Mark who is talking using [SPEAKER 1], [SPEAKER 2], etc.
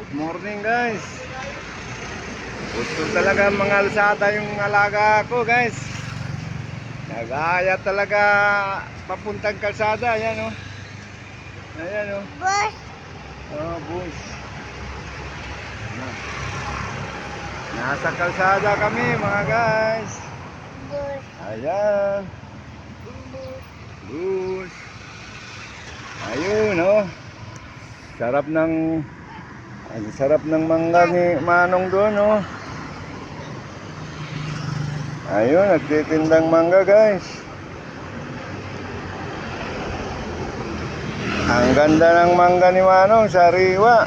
[SPEAKER 1] Good morning guys. Gusto talaga mga alsada yung alaga ko guys. Nagaya talaga papuntang kalsada. Ayan o. Oh. Ayan o. Oh.
[SPEAKER 2] Bus.
[SPEAKER 1] Oh, bus. Nasa kalsada kami mga guys.
[SPEAKER 2] Bus.
[SPEAKER 1] Ayan. Bus. Ayun oh. Sarap ng ang sarap ng mangga ni Manong doon oh. Ayun, nagtitindang mangga guys. Ang ganda ng mangga ni Manong, sariwa.